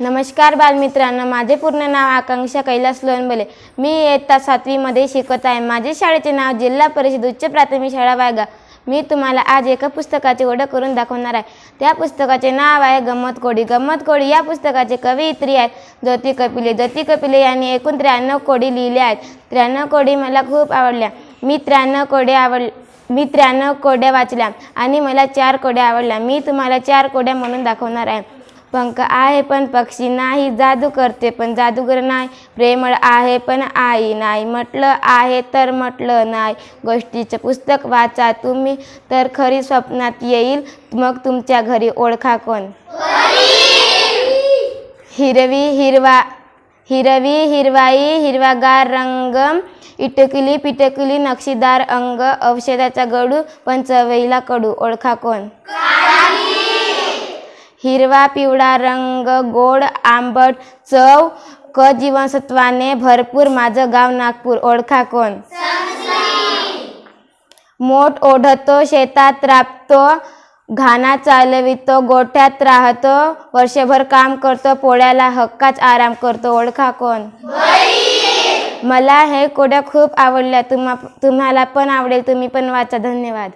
नमस्कार बालमित्रांनो माझे पूर्ण नाव आकांक्षा कैलास लोणबले. मी इयत्ता सातवीमध्ये शिकत आहे. माझे शाळेचे नाव जिल्हा परिषद उच्च प्राथमिक शाळा वायगा. मी तुम्हाला आज एका पुस्तकाची ओळख करून दाखवणार आहे. त्या पुस्तकाचे नाव आहे गंमत कोडी. गंमत कोडी या पुस्तकाचे कवयित्री आहेत. ज्योती कपिले. ज्योती कपिले यांनी एकूण त्र्याण्णव कोडी लिहिल्या आहेत. त्र्याण्णव कोडी मला खूप आवडल्या. मी त्र्याण्णव कोडी आवड मी त्र्याण्णव कोड्या वाचल्या आणि मला चार कोड्या आवडल्या. मी तुम्हाला चार कोड्या म्हणून दाखवणार आहे. पंख आहे पण पक्षी नाही जादू करते पण जादूगर नाही प्रेमळ आहे पण आई नाही. म्हटलं आहे तर म्हटलं नाही. गोष्टीचं पुस्तक वाचा तुम्ही तर खरी स्वप्नात येईल मग तुमच्या घरी ओळखा कोण? हिरवी हिरवा हिरवी हिरवाई हिरवागार रंग इटकली पिटकली नक्षीदार अंग औषधाचा गडू पण चवईला कडू ओळखा कोण? हिरवा पिवळा रंग गोड आंबट चव क जीवनसत्वाने भरपूर. माझं गाव नागपूर. ओळखा कोण? मोठ ओढतो शेतात राबतो घाणा चालवितो गोठ्यात राहतो वर्षभर काम करतो पोळ्याला हक्काच आराम करतो. ओळखा कोण? मला हे कोड्या खूप आवडल्या. तुम्हा तुम्हाला पण आवडेल. तुम्ही पण वाचा. धन्यवाद.